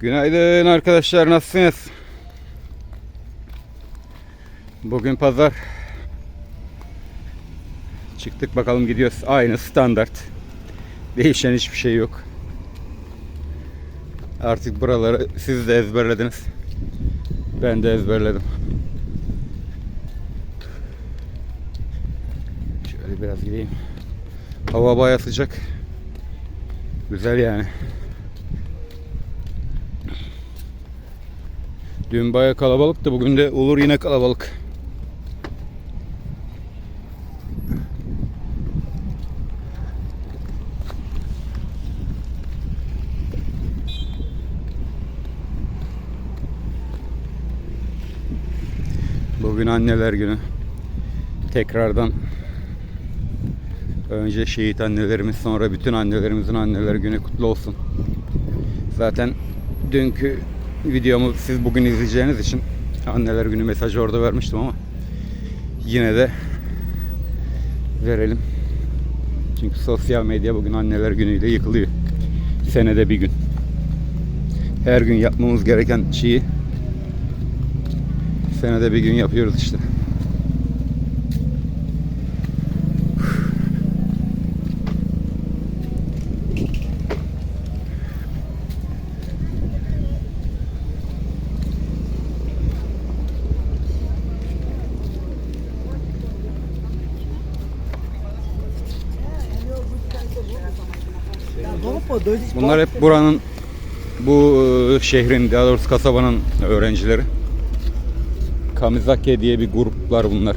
Günaydın arkadaşlar nasılsınız? Bugün pazar. Çıktık bakalım gidiyoruz. Aynı standart. Değişen hiçbir şey yok. Artık buraları siz de ezberlediniz. Ben de ezberledim. Şöyle biraz gideyim. Hava baya sıcak. Güzel yani. Dün baya kalabalıktı. Bugün de olur yine kalabalık. Bugün anneler günü. Tekrardan önce şehit annelerimiz sonra bütün annelerimizin anneler günü kutlu olsun. Zaten dünkü videomu siz bugün izleyeceğiniz için anneler günü mesajı orada vermiştim ama yine de verelim. Çünkü sosyal medya bugün anneler günüyle yıkılıyor. Senede bir gün. Her gün yapmamız gereken şeyi senede bir gün yapıyoruz işte. Bunlar hep buranın bu e, şehrin daha doğrusu kasabanın öğrencileri. Kamizake diye bir gruplar bunlar.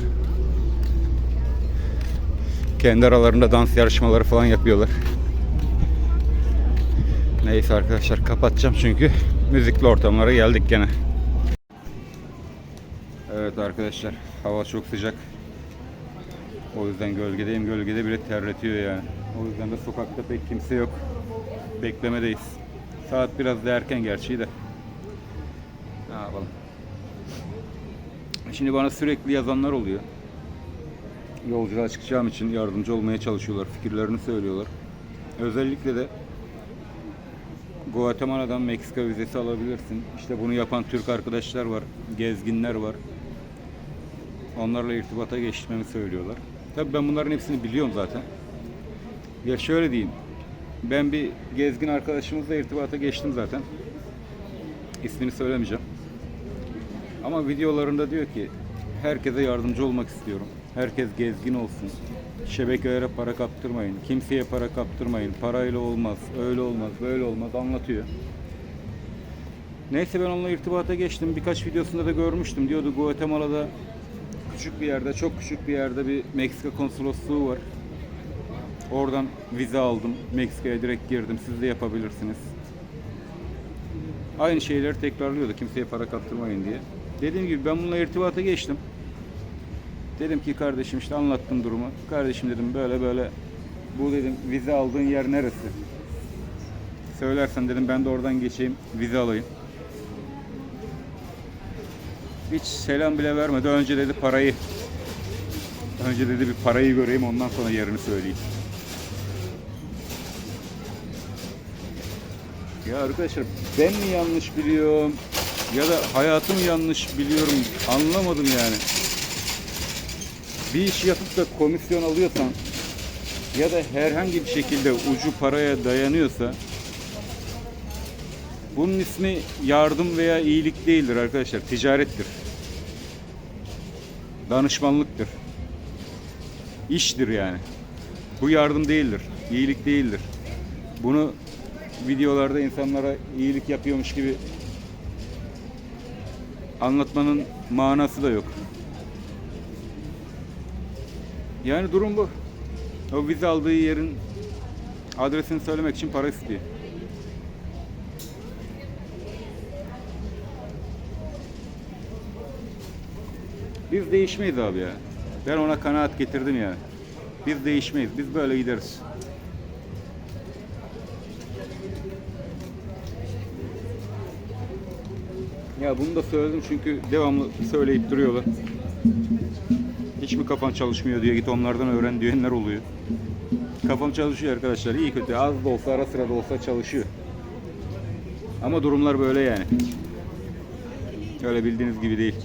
Kendi aralarında dans yarışmaları falan yapıyorlar. Neyse arkadaşlar kapatacağım çünkü müzikli ortamlara geldik gene. Evet arkadaşlar hava çok sıcak. O yüzden gölgedeyim. Gölgede bile terletiyor yani. O yüzden de sokakta pek kimse yok. Beklemedeyiz. Saat biraz da erken gerçi de. Ne yapalım. Şimdi bana sürekli yazanlar oluyor. Yolculuğa çıkacağım için yardımcı olmaya çalışıyorlar. Fikirlerini söylüyorlar. Özellikle de Guatemala'dan Meksika vizesi alabilirsin. İşte bunu yapan Türk arkadaşlar var. Gezginler var. Onlarla irtibata geçmemi söylüyorlar. Tabii ben bunların hepsini biliyorum zaten. Ya şöyle diyeyim. Ben bir gezgin arkadaşımızla irtibata geçtim zaten. İsmini söylemeyeceğim. Ama videolarında diyor ki herkese yardımcı olmak istiyorum. Herkes gezgin olsun. Şebekelere para kaptırmayın. Kimseye para kaptırmayın. Parayla olmaz. Öyle olmaz. Böyle olmaz. Anlatıyor. Neyse ben onunla irtibata geçtim. Birkaç videosunda da görmüştüm. Diyordu Guatemala'da küçük bir yerde, çok küçük bir yerde bir Meksika konsolosluğu var. Oradan vize aldım. Meksika'ya direkt girdim. Siz de yapabilirsiniz. Aynı şeyleri tekrarlıyordu. Kimseye para kaptırmayın diye. Dediğim gibi ben bununla irtibata geçtim. Dedim ki kardeşim işte anlattım durumu. Kardeşim dedim böyle böyle bu dedim vize aldığın yer neresi? Söylersen dedim ben de oradan geçeyim vize alayım. Hiç selam bile vermedi. Önce dedi parayı önce dedi bir parayı göreyim ondan sonra yerini söyleyeyim. Ya arkadaşlar ben mi yanlış biliyorum ya da hayatımı yanlış biliyorum anlamadım yani. Bir iş yapıp da komisyon alıyorsan ya da herhangi bir şekilde ucu paraya dayanıyorsa bunun ismi yardım veya iyilik değildir arkadaşlar. Ticarettir. Danışmanlıktır. İştir yani. Bu yardım değildir. iyilik değildir. Bunu videolarda insanlara iyilik yapıyormuş gibi anlatmanın manası da yok. Yani durum bu. O vize aldığı yerin adresini söylemek için para istiyor. Biz değişmeyiz abi ya. Ben ona kanaat getirdim yani. Biz değişmeyiz. Biz böyle gideriz. Ya bunu da söyledim çünkü devamlı söyleyip duruyorlar. Hiç mi kafan çalışmıyor diye git onlardan öğren diyenler oluyor. Kafam çalışıyor arkadaşlar. İyi kötü az da olsa ara sıra da olsa çalışıyor. Ama durumlar böyle yani. Öyle bildiğiniz gibi değil.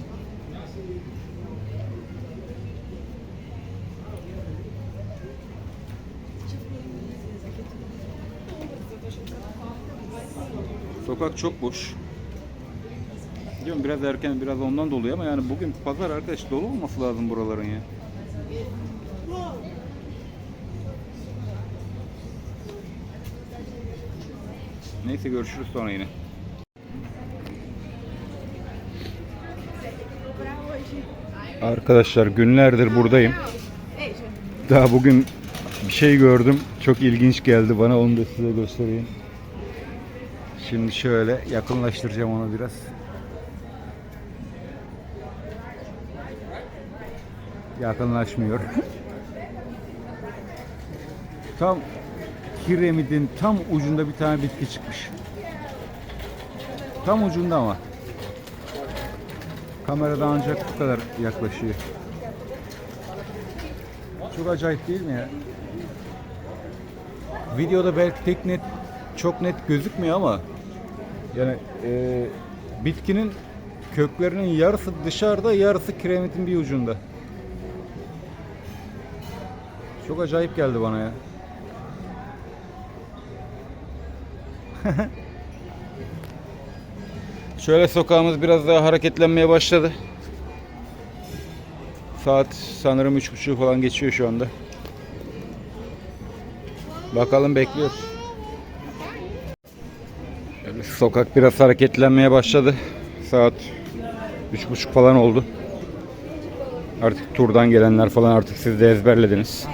Sokak çok boş. Diyorum biraz erken biraz ondan doluyor ama yani bugün pazar arkadaş dolu olması lazım buraların ya. Neyse görüşürüz sonra yine. Arkadaşlar günlerdir buradayım. Daha bugün bir şey gördüm. Çok ilginç geldi bana. Onu da size göstereyim. Şimdi şöyle yakınlaştıracağım onu biraz. Yakınlaşmıyor. tam kiremidin tam ucunda bir tane bitki çıkmış. Tam ucunda ama. Kamerada ancak bu kadar yaklaşıyor. Çok acayip değil mi ya? Videoda belki tek net çok net gözükmüyor ama yani e, bitkinin köklerinin yarısı dışarıda, yarısı kiremitin bir ucunda. Çok acayip geldi bana ya. Şöyle sokağımız biraz daha hareketlenmeye başladı. Saat sanırım üç buçuk falan geçiyor şu anda. Bakalım bekliyoruz. Şöyle sokak biraz hareketlenmeye başladı. Saat üç buçuk falan oldu. Artık turdan gelenler falan artık siz de ezberlediniz.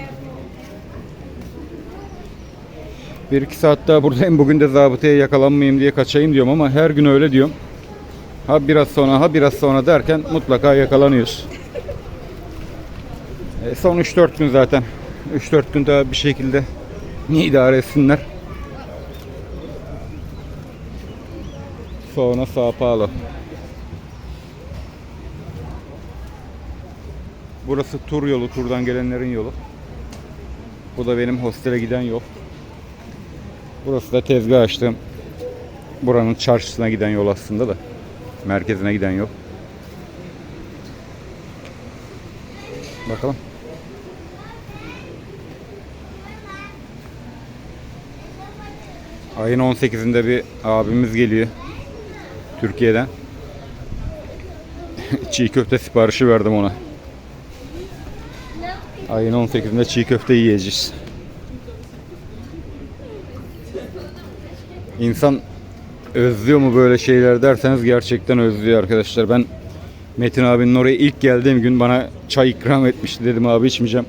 Bir iki saat daha buradayım. Bugün de zabıtaya yakalanmayayım diye kaçayım diyorum ama her gün öyle diyorum. Ha biraz sonra ha biraz sonra derken mutlaka yakalanıyoruz. E, son 3-4 gün zaten. 3-4 gün daha bir şekilde idare etsinler. Sonra Sao Paulo. Burası tur yolu, turdan gelenlerin yolu. Bu da benim hostele giden yol. Burası da tezgah açtığım buranın çarşısına giden yol aslında da. Merkezine giden yol. Bakalım. Ayın 18'inde bir abimiz geliyor. Türkiye'den. çiğ köfte siparişi verdim ona. Ayın 18'inde çiğ köfte yiyeceğiz. İnsan özlüyor mu böyle şeyler derseniz gerçekten özlüyor arkadaşlar. Ben Metin abinin oraya ilk geldiğim gün bana çay ikram etmişti. Dedim abi içmeyeceğim.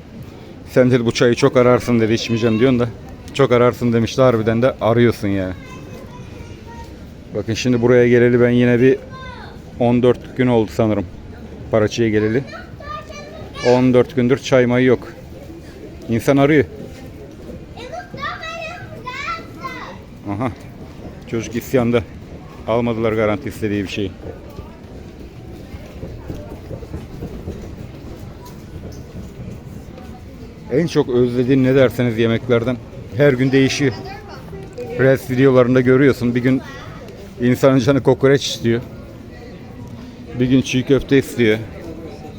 Sen dedi bu çayı çok ararsın dedi içmeyeceğim diyorsun da. Çok ararsın demişti harbiden de arıyorsun yani. Bakın şimdi buraya geleli ben yine bir 14 gün oldu sanırım. Paraçı'ya geleli. 14 gündür çay mayı yok. İnsan arıyor. Aha. Çocuk isyanda. Almadılar garanti istediği bir şeyi. En çok özlediğin ne derseniz yemeklerden her gün değişiyor. Reels videolarında görüyorsun. Bir gün insanın canı kokoreç istiyor. Bir gün çiğ köfte istiyor.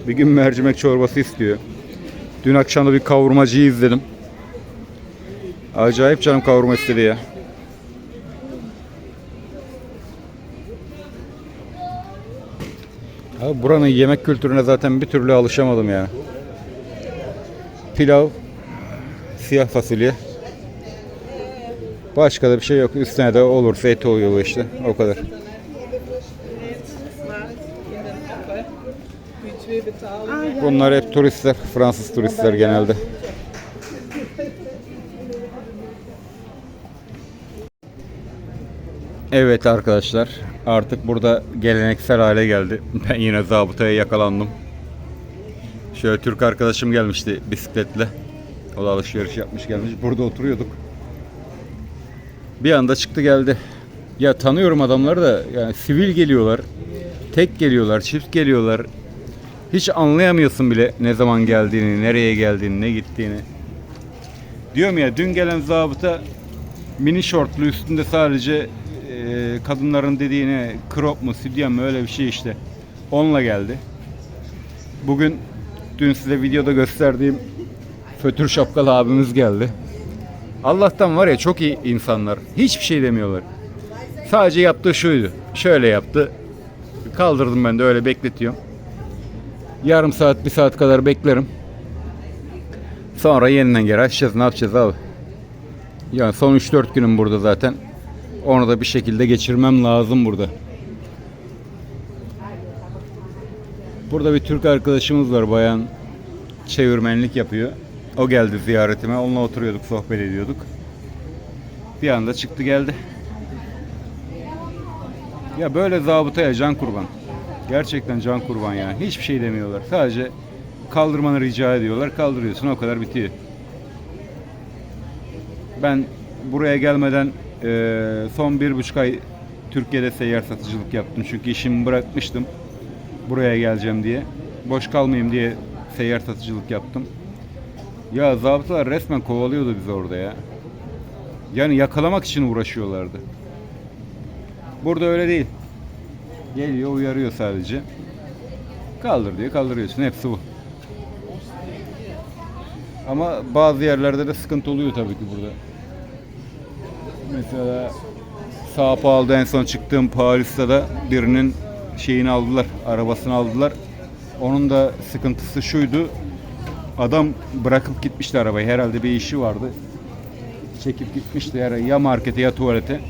Bir gün mercimek çorbası istiyor. Dün akşam da bir kavurmacıyı izledim. Acayip canım kavurma istedi ya. Buranın yemek kültürüne zaten bir türlü alışamadım yani. Pilav, siyah fasulye. Başka da bir şey yok. Üstüne de olursa et oluyor işte. O kadar. Bunlar hep turistler. Fransız turistler genelde. Evet arkadaşlar. Artık burada geleneksel hale geldi. Ben yine zabıtaya yakalandım. Şöyle Türk arkadaşım gelmişti bisikletle. O da alışveriş yapmış gelmiş. Burada oturuyorduk. Bir anda çıktı geldi. Ya tanıyorum adamları da yani sivil geliyorlar. Tek geliyorlar, çift geliyorlar. Hiç anlayamıyorsun bile ne zaman geldiğini, nereye geldiğini, ne gittiğini. Diyorum ya dün gelen zabıta mini şortlu üstünde sadece kadınların dediğine crop mu, sütyen mi öyle bir şey işte. Onunla geldi. Bugün dün size videoda gösterdiğim fötür şapkalı abimiz geldi. Allah'tan var ya çok iyi insanlar. Hiçbir şey demiyorlar. Sadece yaptığı şuydu. Şöyle yaptı. Kaldırdım ben de öyle bekletiyorum. Yarım saat, bir saat kadar beklerim. Sonra yeniden geri açacağız. Ne yapacağız abi? Yani son 3-4 günüm burada zaten. Onu da bir şekilde geçirmem lazım burada. Burada bir Türk arkadaşımız var bayan çevirmenlik yapıyor. O geldi ziyaretime. Onunla oturuyorduk, sohbet ediyorduk. Bir anda çıktı geldi. Ya böyle zabıtaya can kurban. Gerçekten can kurban yani. Hiçbir şey demiyorlar. Sadece kaldırmanı rica ediyorlar. Kaldırıyorsun o kadar bitiyor. Ben buraya gelmeden eee, son bir buçuk ay Türkiye'de seyyar satıcılık yaptım. Çünkü işimi bırakmıştım. Buraya geleceğim diye. Boş kalmayayım diye seyyar satıcılık yaptım. Ya zabıtalar resmen kovalıyordu bizi orada ya. Yani yakalamak için uğraşıyorlardı. Burada öyle değil. Geliyor uyarıyor sadece. Kaldır diyor kaldırıyorsun. Hepsi bu. Ama bazı yerlerde de sıkıntı oluyor tabii ki burada. Mesela Sao Paulo'da en son çıktığım Paris'te de birinin şeyini aldılar, arabasını aldılar. Onun da sıkıntısı şuydu. Adam bırakıp gitmişti arabayı. Herhalde bir işi vardı. Çekip gitmişti ya, markete ya tuvalete.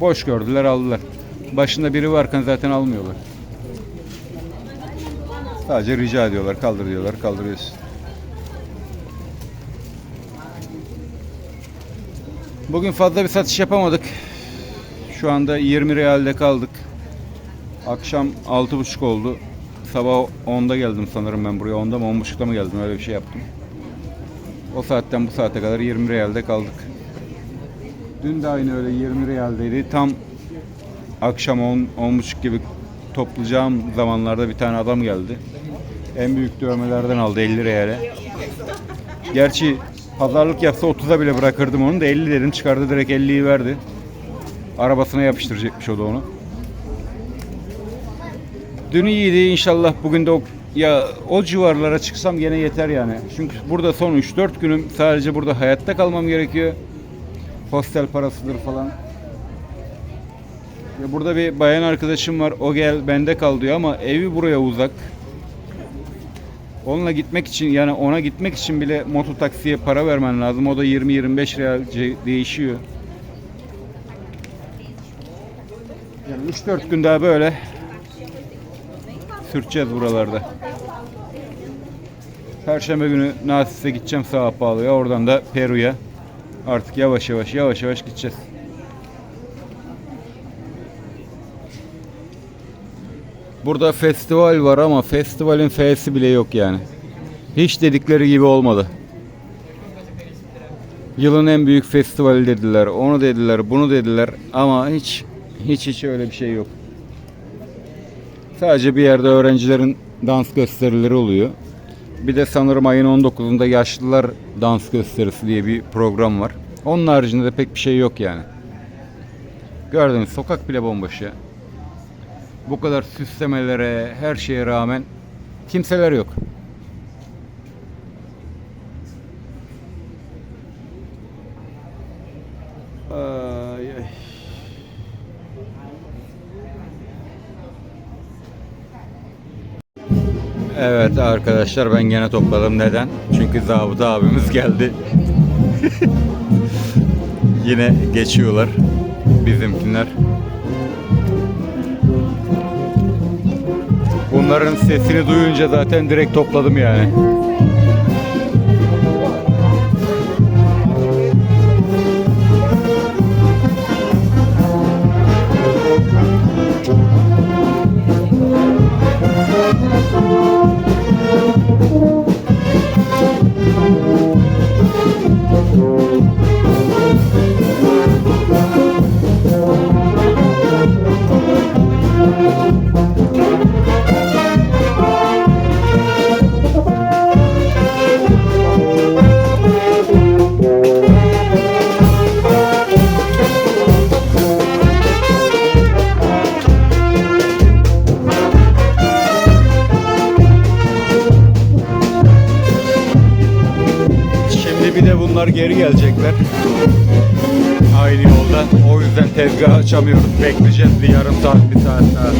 Boş gördüler aldılar. Başında biri varken zaten almıyorlar. Sadece rica ediyorlar, kaldır diyorlar, kaldırıyorsun. Bugün fazla bir satış yapamadık. Şu anda 20 realde kaldık. Akşam 6.30 oldu. Sabah 10'da geldim sanırım ben buraya. 10'da mı 10.30'da mı geldim öyle bir şey yaptım. O saatten bu saate kadar 20 realde kaldık. Dün de aynı öyle 20 realdeydi. Tam akşam 10 10.30 gibi toplayacağım zamanlarda bir tane adam geldi. En büyük dövmelerden aldı 50 reale. Gerçi pazarlık yapsa 30'a bile bırakırdım onu da 50 dedim çıkardı direkt 50'yi verdi. Arabasına yapıştıracakmış o da onu. Dün iyiydi inşallah bugün de o, ya o civarlara çıksam gene yeter yani. Çünkü burada son 3-4 günüm sadece burada hayatta kalmam gerekiyor. Hostel parasıdır falan. Ya burada bir bayan arkadaşım var. O gel bende kal diyor ama evi buraya uzak. Onunla gitmek için yani ona gitmek için bile moto taksiye para vermen lazım. O da 20-25 lira değişiyor. Yani 3-4 gün daha böyle sürteceğiz buralarda. Perşembe günü Nasis'e gideceğim Sao Paulo'ya. Oradan da Peru'ya. Artık yavaş yavaş yavaş yavaş gideceğiz. Burada festival var ama festivalin F'si bile yok yani. Hiç dedikleri gibi olmadı. Yılın en büyük festivali dediler, onu dediler, bunu dediler ama hiç hiç hiç öyle bir şey yok. Sadece bir yerde öğrencilerin dans gösterileri oluyor. Bir de sanırım ayın 19'unda yaşlılar dans gösterisi diye bir program var. Onun haricinde de pek bir şey yok yani. Gördünüz sokak bile bomboş ya. Bu kadar süslemelere, her şeye rağmen kimseler yok. Ay, ay. Evet arkadaşlar ben gene topladım. Neden? Çünkü zabıta abimiz geldi. Yine geçiyorlar bizimkiler. Bunların sesini duyunca zaten direkt topladım yani. Gelecekler. Aynı yoldan. O yüzden tezgah açamıyoruz. Bekleyeceğiz bir yarım saat, bir saat daha.